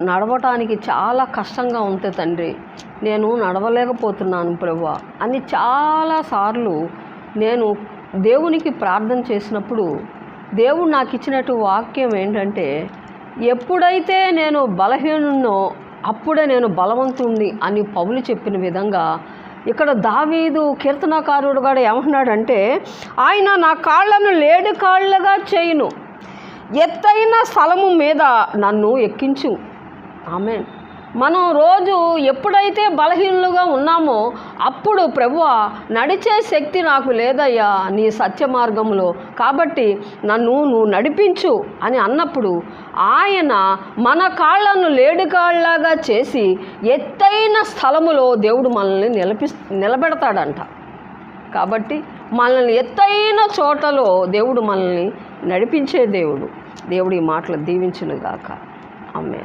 నడవటానికి చాలా కష్టంగా ఉంది తండ్రి నేను నడవలేకపోతున్నాను ప్రభు అని చాలాసార్లు నేను దేవునికి ప్రార్థన చేసినప్పుడు దేవుడు నాకు ఇచ్చినట్టు వాక్యం ఏంటంటే ఎప్పుడైతే నేను బలహీనున్నో అప్పుడే నేను బలవంతుణ్ణి అని పౌలు చెప్పిన విధంగా ఇక్కడ దావీదు కీర్తనకారుడు కూడా ఏమంటున్నాడంటే ఆయన నా కాళ్ళను లేడి కాళ్ళగా చేయును. ఎత్తైన స్థలము మీద నన్ను ఎక్కించు. ఆమె మనం రోజు ఎప్పుడైతే బలహీనులుగా ఉన్నామో అప్పుడు ప్రభువ నడిచే శక్తి నాకు లేదయ్యా నీ సత్య మార్గంలో కాబట్టి నన్ను నువ్వు నడిపించు అని అన్నప్పుడు ఆయన మన కాళ్ళను లేడు కాళ్ళలాగా చేసి ఎత్తైన స్థలములో దేవుడు మనల్ని నిలపి నిలబెడతాడంట. కాబట్టి మనల్ని ఎత్తైన చోటలో దేవుడు మనల్ని నడిపించే దేవుడు. దేవుడు ఈ మాటలు దీవించునుగాక. ఆమె